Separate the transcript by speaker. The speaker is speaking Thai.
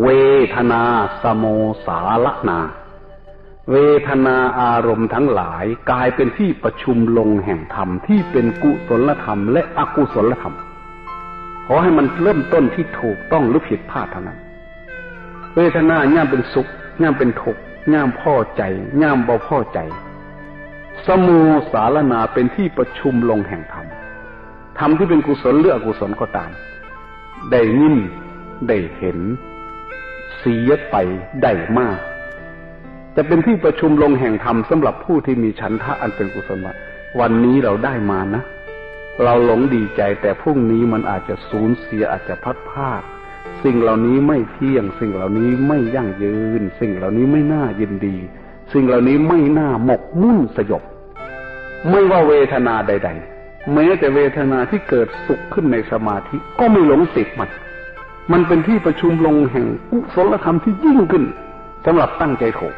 Speaker 1: เวทนาสโมสาลนา เวทนาอารมณ์ทั้งหลายกลายเป็นที่ประชุมลงแห่งธรรมที่เป็นกุศลธรรมและอกุศลธรรม ขอให้มันเริ่มต้นที่ถูกต้องหรือผิดพลาดเท่านั้น เวทนาย่ามเป็นสุขย่ามเป็นทุกข์ย่ามพ่อใจย่ามบ่พ่อใจ สมูสารนาเป็นที่ประชุมลงแห่งธรรม ธรรมที่เป็นกุศลหรืออกุศลก็ตาม ได้ยินได้เห็น เสียไปได้มาก จะเป็นที่ประชุมลงแห่งธรรมสำหรับผู้ที่มีฉันทะอันเป็นกุศลวันนี้เราได้มานะ เราหลงดีใจแต่พรุ่งนี้มันอาจจะสูญเสียอาจจะพัดพาดสิ่งเหล่านี้ไม่เที่ยง สิ่งเหล่านี้ไม่ยั่งยืน สิ่งเหล่านี้ไม่น่ายินดี สิ่งเหล่านี้ไม่น่าหมกมุ่นสยบ ไม่ว่าเวทนาใด ๆ แม้แต่เวทนาที่เกิดสุขขึ้นในสมาธิก็ไม่หลงติดมัน มันเป็นที่ประชุมลงแห่งกุศลธรรมที่ยิ่งขึ้นสำหรับตั้งใจถก